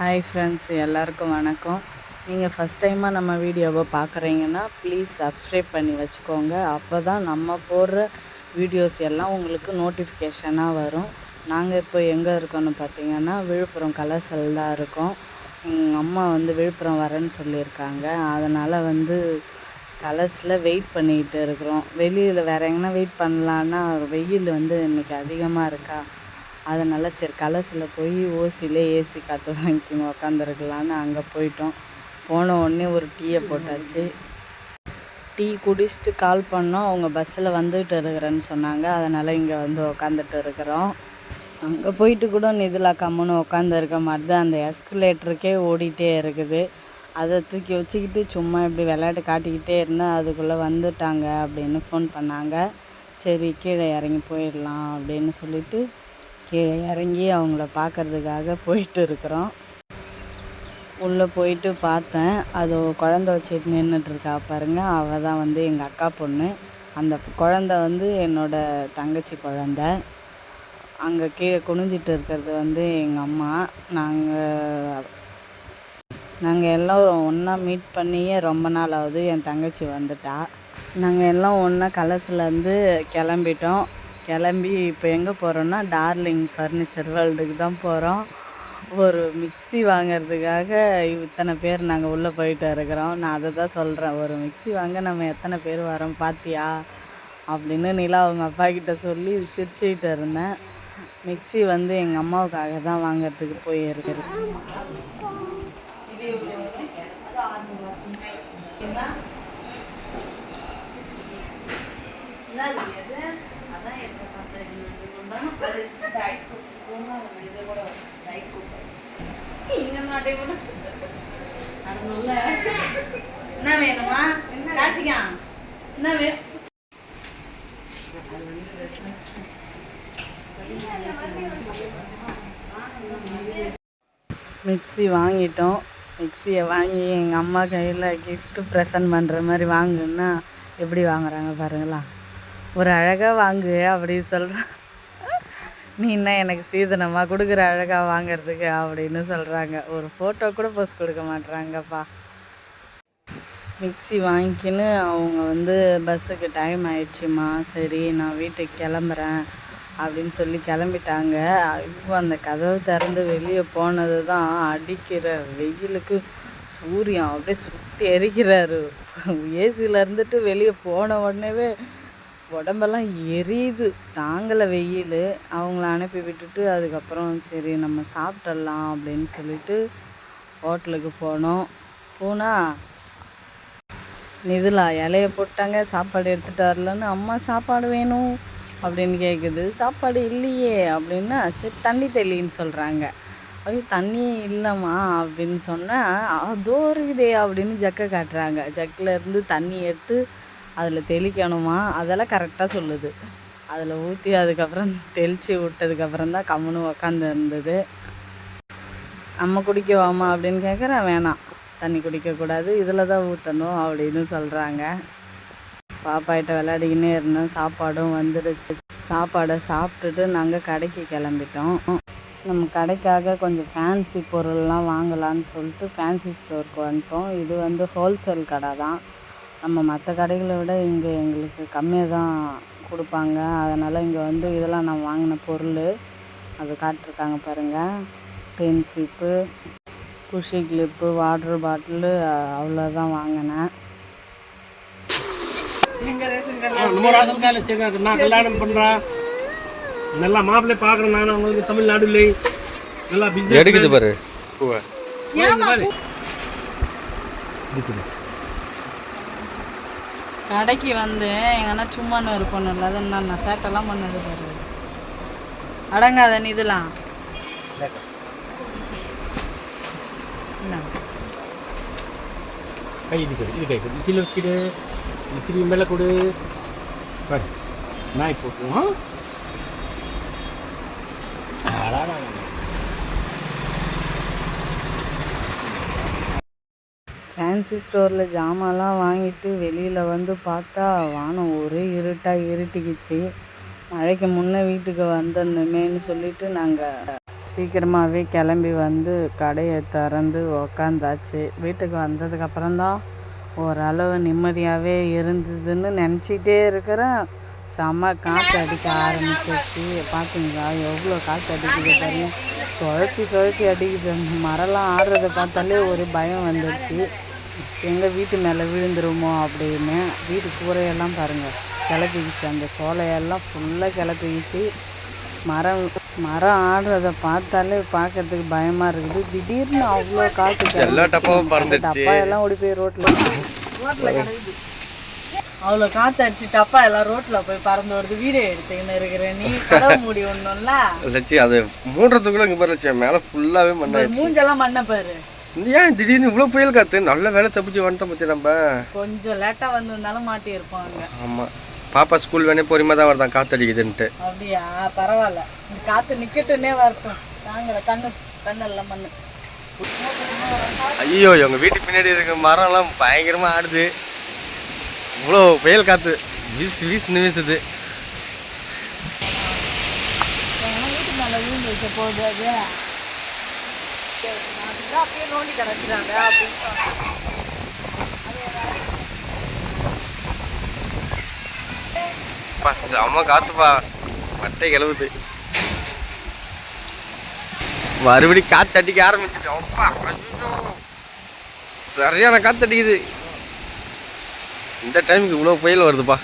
Hi friends எல்லாருக்கும் வணக்கம். நீங்கள் ஃபஸ்ட் டைமாக நம்ம வீடியோவை பார்க்குறீங்கன்னா ப்ளீஸ் சப்ஸ்கிரைப் பண்ணி வச்சுக்கோங்க. அப்போ தான் நம்ம போடுற வீடியோஸ் எல்லாம் உங்களுக்கு நோட்டிஃபிகேஷனாக வரும். நாங்கள் இப்போ எங்கே இருக்கோன்னு பார்த்தீங்கன்னா விழுப்புரம் கலசல் தான் இருக்கோம். எங்கள் அம்மா வந்து விழுப்புரம் வரேன்னு சொல்லியிருக்காங்க. அதனால் வந்து கலர்ஸில் வெயிட் பண்ணிக்கிட்டு இருக்கிறோம். வெளியில் வேறு எங்கன்னா வெயிட் பண்ணலான்னா வெயில் வந்து இன்றைக்கி அதிகமாக இருக்கா? அதனால் சரி கலர்ஸில் போய் ஓசியிலே ஏசி காற்று வாங்கிக்கின்னு உக்காந்துருக்கலான்னு அங்கே போயிட்டோம். போன உடனே ஒரு டீயை போட்டாச்சு. டீ குடிச்சிட்டு கால் பண்ணோம். அவங்க பஸ்ஸில் வந்துட்டு இருக்கிறேன்னு சொன்னாங்க. அதனால் இங்கே வந்து உக்காந்துட்டு இருக்கிறோம். அங்கே போயிட்டு கூட நிதிலா கம்முன்னு உட்காந்துருக்க மாட்டுது அந்த எஸ்கலேட்டருக்கே ஓடிட்டே இருக்குது. அதை தூக்கி வச்சுக்கிட்டு சும்மா இப்படி விளையாட்டு காட்டிக்கிட்டே இருந்தால் அதுக்குள்ளே வந்துட்டாங்க அப்படின்னு ஃபோன் பண்ணாங்க. சரி கீழே இறங்கி போயிடலாம் அப்படின்னு சொல்லிவிட்டு கீழே இறங்கி அவங்கள பார்க்கறதுக்காக போயிட்டு இருக்கிறோம். உள்ளே போயிட்டு பார்த்தேன். அது குழந்த வச்சுட்டு நின்றுட்டுருக்கா பாருங்கள் அவள் தான் வந்து எங்கள் அக்கா பொண்ணு. அந்த குழந்த வந்து என்னோடய தங்கச்சி குழந்த. அங்கே கீழே குனிஞ்சிட்டு இருக்கிறது வந்து எங்கள் அம்மா. நாங்கள் நாங்கள் எல்லாம் ஒன்றா மீட் பண்ணியே ரொம்ப நாள் ஆகுது. என் தங்கச்சி வந்துட்டா. நாங்கள் எல்லாம் ஒன்றா கலர்ஸ்லேருந்து கிளம்பிட்டோம். கிளம்பி இப்போ எங்கே போகிறோன்னா டார்லிங் ஃபர்னிச்சர் வேர்ல்டுக்கு தான் போகிறோம். ஒரு மிக்ஸி வாங்கிறதுக்காக இத்தனை பேர் நாங்கள் உள்ளே போயிட்டு இருக்கிறோம். நான் அதை தான் சொல்கிறேன். ஒரு மிக்ஸி வாங்க நம்ம எத்தனை பேர் வரோம் பார்த்தியா? அப்படின்னு நிலா அவங்க அப்பா கிட்ட சொல்லி சிரிச்சுக்கிட்டு இருந்தேன். மிக்ஸி வந்து எங்கள் அம்மாவுக்காக தான் வாங்கிறதுக்கு போயிருக்கிறேன். என்ன வேணுமா? என்ன வே மிக்ஸி வாங்கிட்டோம். மிக்ஸியை வாங்கி எங்கள் அம்மா கையில் கிஃப்ட்டு ப்ரெசன்ட் பண்ணுற மாதிரி வாங்குன்னா எப்படி வாங்குறாங்க பாருங்களா? ஒரு அழகாக வாங்கு அப்படின்னு சொல்கிறான் நீ என்ன எனக்கு சீதனமாக கொடுக்குற அழகாக வாங்குறதுக்கு அப்படின்னு சொல்கிறாங்க ஒரு ஃபோட்டோ கூட போஸ்ட் கொடுக்க மாட்றாங்கப்பா. மிக்ஸி வாங்கிக்கின்னு அவங்க வந்து பஸ்ஸுக்கு டைம் ஆயிடுச்சுமா சரி நான் வீட்டுக்கு கிளம்புறேன் அப்படின்னு சொல்லி கிளம்பிட்டாங்க. இப்போ அந்த கதவு திறந்து வெளியே போனது தான் அடிக்கிற வெயிலுக்கு சூரியன் அப்படியே சுட்டி எரிக்கிறாரு. ஏசியில் இருந்துட்டு வெளியே போன உடனேவே உடம்பெல்லாம் எரியுது. தாங்கலை வெயில். அவங்கள அனுப்பி விட்டுட்டு அதுக்கப்புறம் சரி நம்ம சாப்பிட்றலாம் அப்படின்னு சொல்லிட்டு ஹோட்டலுக்கு போனோம். போனால் நிதிலா இலைய போட்டாங்க. சாப்பாடு எடுத்துகிட்டு வரலன்னு அம்மா சாப்பாடு வேணும் அப்படின்னு கேட்குது சாப்பாடு இல்லையே அப்படின்னா சரி தண்ணி தெளின்னு சொல்கிறாங்க ஐயோ தண்ணி இல்லைம்மா அப்படின்னு சொன்னால் அதோ இருக்குதே அப்படின்னு ஜக்கை காட்டுறாங்க. ஜக்கில் இருந்து தண்ணி எடுத்து அதில் தெளிக்கணுமா? அதெல்லாம் கரெக்டாக சொல்லுது. அதில் ஊற்றி அதுக்கப்புறம் தெளித்து விட்டதுக்கப்புறம் தான் கம்முன்னு உக்காந்து இருந்தது. நம்ம குடிக்கவாமா அப்படின்னு கேட்குறேன் வேணாம். தண்ணி குடிக்கக்கூடாது இதில் தான் ஊற்றணும் அப்படின்னு சொல்கிறாங்க பாப்பாகிட்ட விளையாடிக்கினே இருந்தோம். சாப்பாடும் வந்துடுச்சு சாப்பாடை சாப்பிட்டுட்டு நாங்கள் கடைக்கு கிளம்பிட்டோம். நம்ம கடைக்காக கொஞ்சம் ஃபேன்சி பொருள்லாம் வாங்கலான்னு சொல்லிட்டு ஃபேன்சி ஸ்டோருக்கு வந்துட்டோம். இது வந்து ஹோல்சேல் கடை தான். நம்ம மற்ற கடைகளை விட இங்கே எங்களுக்கு கம்மியாக தான் கொடுப்பாங்க. அதனால் இங்கே வந்து இதெல்லாம் நான் வாங்கின பொருள் அது காட்டிருக்காங்க பாருங்கள் பென்சிப்பு குஷி கிளிப்பு வாட்ரு பாட்டிலு அவ்வளோதான் வாங்கினேன். நான் கல்யாணம் பண்றேன். நல்லா மாப்பிள்ளை பார்க்குறேன் நான் உங்களுக்கு தமிழ்நாடுல நல்லா பிஸ்னஸ் எடுக்குது பாரு. பூவை கடைக்கு வந்து எங்கன்னா சும்மான்னு பொண்ணு இல்லை. அது நான் சேட்டெல்லாம் பண்ணது பாரு. அடங்காத நீ இதெல்லாம். கை இது இது கை கொடு. கீழே வச்சிடு திரும்பி மேலே கொடு. பாரு. நாய் போட்டுருவோம் ஃபேன்சி ஸ்டோரில் ஜாமான்லாம் வாங்கிட்டு வெளியில் வந்து பார்த்தா வானம் ஒரே இருட்டாக இருட்டிக்கிச்சு. மழைக்கு முன்னே வீட்டுக்கு வந்துடணுமேன்னு சொல்லிட்டு நாங்கள் சீக்கிரமாகவே கிளம்பி வந்து கடையை திறந்து உக்காந்தாச்சு. வீட்டுக்கு வந்ததுக்கப்புறம் தான் ஓரளவு நிம்மதியாகவே இருந்ததுன்னு நினச்சிக்கிட்டே இருக்கிறேன். செம்ம காற்று அடிக்க ஆரம்பிச்சிருச்சு. பார்த்தீங்களா எவ்வளோ காற்று அடிக்குது பாருங்க. சுழட்டி சுழட்டி அடிக்குது. மரம்லாம் ஆடுறத பார்த்தாலே ஒரு பயம் வந்துடுச்சு எங்கள் வீட்டு மேலே விழுந்துருமோ அப்படின்னு வீட்டு கூரையெல்லாம் பாருங்கள் கிளப்பிக்கிச்சு அந்த சோலையெல்லாம் ஃபுல்லாக கிளப்பிக்கிச்சு மரம் மரம் ஆடுறத பார்த்தாலே பார்க்கறதுக்கு பயமாக இருக்குது. திடீர்னு அவ்வளோ காற்று எல்லா டப்பாவும் பறந்துடுச்சு. டப்பா எல்லாம் ஓடி போய் ரோட்டில் ரோட்டில் கிடக்குது. அவ்வளோ காற்று அடிச்சு டப்பா எல்லாம் ரோட்டில் போய் பறந்து வருது. வீடியோ எடுத்துக்கின்னு இருக்கிற நீ? கதவு மூடி ஒன்றும்ல லட்சி அது மூடுறதுக்குள்ள இங்க பாரு லட்சி மேல ஃபுல்லாவே மண்ணாயிடுச்சு. மூஞ்செல்லாம் மண்ணை பாரு. ஏன் திடீர்னு இவ்வளவு புயல் காத்து? நல்ல வேலை தப்பிச்சு வந்துட்டோம் பத்தி நம்ம? கொஞ்சம் லேட்டாக வந்திருந்தாலும் மாட்டியிருப்பாங்க ஆமா. பாப்பா ஸ்கூல் வேணே பொறுமையா தான் வருதான் காத்தடிக்குதுன்ட்டு. அப்படியா? பரவாயில்ல. இந்த காற்று நிற்கட்டுன்னே வரட்டும். தாங்கல கண்ணு கண்ணெல்லாம் மண்ணு. ஐயோ எங்க வீட்டு பின்னாடி இருக்க மரம்லாம் பயங்கரமா ஆடுது. இவ்வளோ புயல் காத்து. வீசு வீசுன்னு வீசுது. எங்கன்னா வீட்டு மேலே வைக்க போகுது அது. அதுதான் அப்படியே நோண்டி கிடக்கிறாங்க அப்படின்னு பா செம்ம காத்துப்பா. மட்டை கிளவுது. மறுபடி காத்து அடிக்க ஆரம்பிச்சிட்டோம். சரியான காத்து அடிக்குது. இந்த டைமுக்கு இவ்வளோ புயல் வருதுப்பா.